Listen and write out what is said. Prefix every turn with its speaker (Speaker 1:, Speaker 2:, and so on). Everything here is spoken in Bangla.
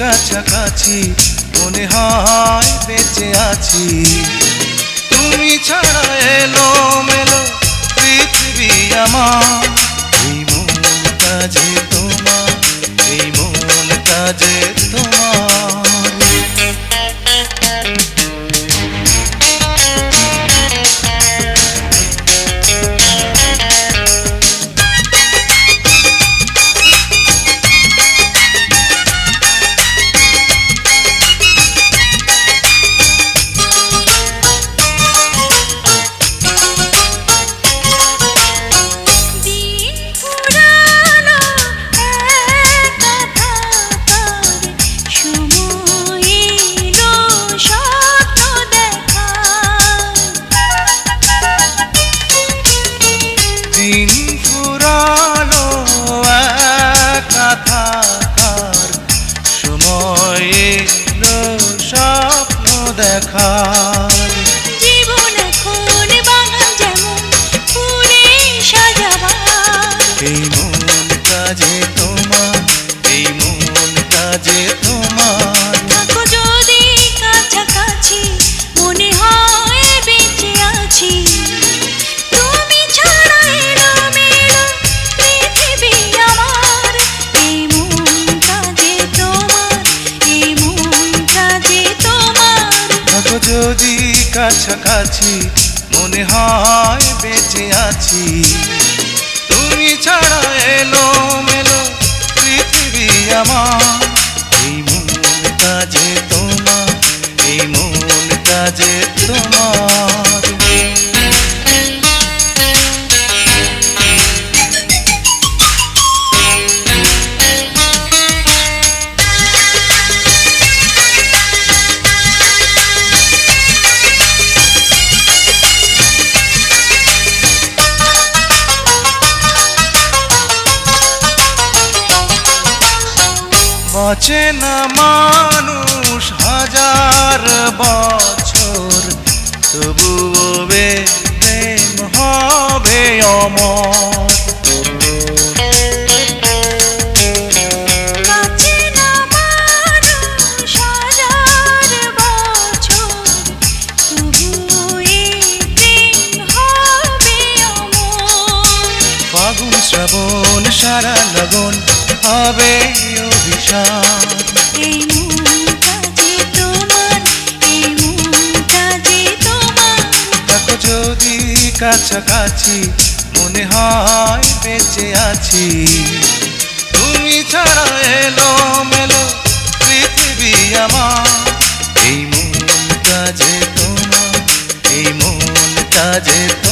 Speaker 1: কাছাকাছি মনে হয় বেঁচে আছি। তুমি ছাড়া এলো মেলো পৃথিবী আমার। কাজে তোমার।
Speaker 2: থাকো যদি কাছাকাছি মনে হয় বেঁচে আছি। তুমি ছাড়া এলো পৃথিবী আমার। এই মন কাজে তোমার এই মন কাজে তোমার।
Speaker 1: থাকো যদি কাছাকাছি মনে হয় বেঁচে আছি। মন কাজে তোমার। বাঁচে না মানুষ হাজার বছর। তবুও প্রেম হবে অমর। শ্রাবণ সারা লগন হবে অভিশাপ।
Speaker 2: এই কাজে তোমার এই কাজে তোমার।
Speaker 1: দেখো যদি কাছাকাছি মনে হয় বেঁচে আছি। তুমি ছাড়া এলো মেলো পৃথিবী আমার। এই মন কাজে তোমার এই মন কাজে তোমার